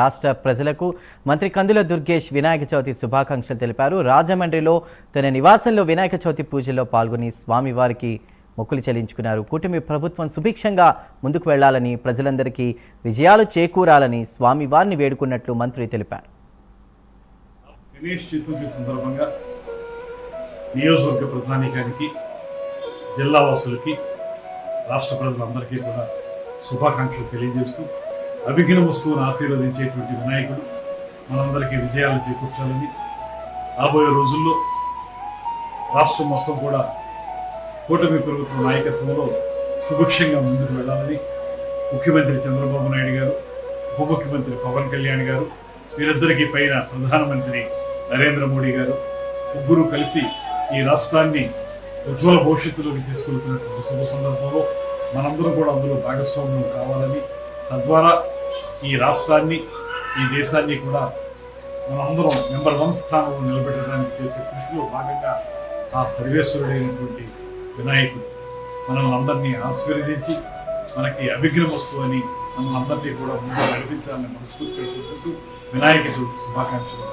రాష్ట్ర ప్రజలకు మంత్రి కందుల దుర్గేష్ వినాయక చవితి శుభాకాంక్షలు తెలిపారు. రాజమండ్రిలో తన నివాసంలో వినాయక చవితి పూజల్లో పాల్గొని స్వామివారికి మొక్కులు చెల్లించుకున్నారు. కూటమి ప్రభుత్వం సుభిక్షంగా ముందుకు వెళ్ళాలని ప్రజలందరికీ విజయాలు చేకూరాలని స్వామివారిని వేడుకున్నట్లు మంత్రి తెలిపారు. గణేష్ చతుర్థి సందర్భంగా నియోజకవర్గ ప్రజానీకానికి జిల్లా వాసులకి రాష్ట్ర ప్రజలందరికీ కూడా శుభాకాంక్షలు తెలియజేస్తూ అభిఘ్న వస్తువును ఆశీర్వదించేటువంటి వినాయకుడు మనందరికీ విజయాలు చేకూర్చాలని రాబోయే రోజుల్లో రాష్ట్రం మొత్తం కూడా కూటమి ప్రభుత్వ నాయకత్వంలో సుభిక్షంగా ముందుకు వెళ్ళాలని ముఖ్యమంత్రి చంద్రబాబు నాయుడు గారు ఉప ముఖ్యమంత్రి పవన్ కళ్యాణ్ గారు వీరిద్దరికీ పైన ప్రధానమంత్రి నరేంద్ర మోడీ గారు ముగ్గురు కలిసి ఈ రాష్ట్రాన్ని ఉజ్వల భవిష్యత్తులోకి తీసుకెళ్తున్నటువంటి శుభ సందర్భంలో మనందరం కూడా అందులో భాగస్వామ్యం కావాలని తద్వారా ఈ రాష్ట్రాన్ని ఈ దేశాన్ని కూడా మనందరం నెంబర్ వన్ స్థానంలో నిలబెట్టడానికి చేసే కృషిలో భాగంగా ఆ సర్వేశ్వరుడైనటువంటి వినాయకుడు మనల్ని అందరినీ ఆశీర్వదించి మనకి అభిఘ్న వస్తువు అని మనల్ని అందరినీ కూడా ముందు నడిపించాలని మనస్ఫూర్తి పెట్టుకుంటూ వినాయక చవితి శుభాకాంక్షలు.